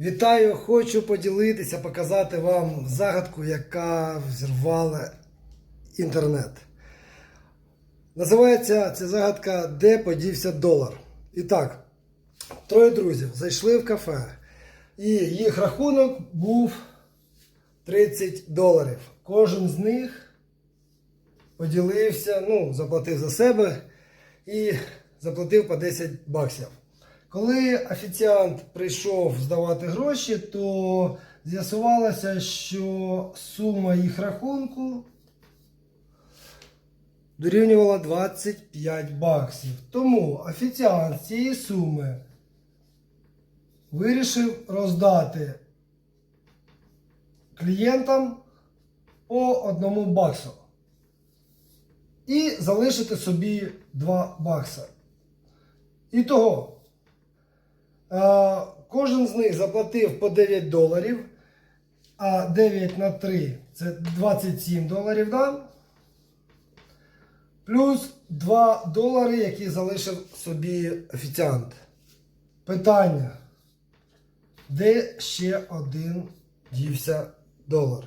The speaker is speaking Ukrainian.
Вітаю! Хочу поділитися, показати вам загадку, яка взірвала інтернет. Називається ця загадка Де подівся долар? І так, троє друзів зайшли в кафе, і їх рахунок був 30 доларів. Кожен з них поділився, ну, заплатив за себе і заплатив по 10 баксів. Коли офіціант прийшов здавати гроші, то з'ясувалося, що сума їх рахунку дорівнювала 25 баксів. Тому офіціант цієї суми вирішив роздати клієнтам по одному баксу і залишити собі 2 бакса. І того. Е, Кожен з них заплатив по 9 доларів, а 9 на 3 це 27 доларів, да? Плюс 2 долари, які залишив собі офіціант. Питання. Де ще один дівся долар?